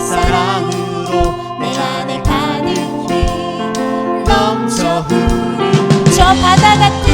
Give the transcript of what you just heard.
사랑으로 내 안에 가는 힘 넘쳐 저 바다 같은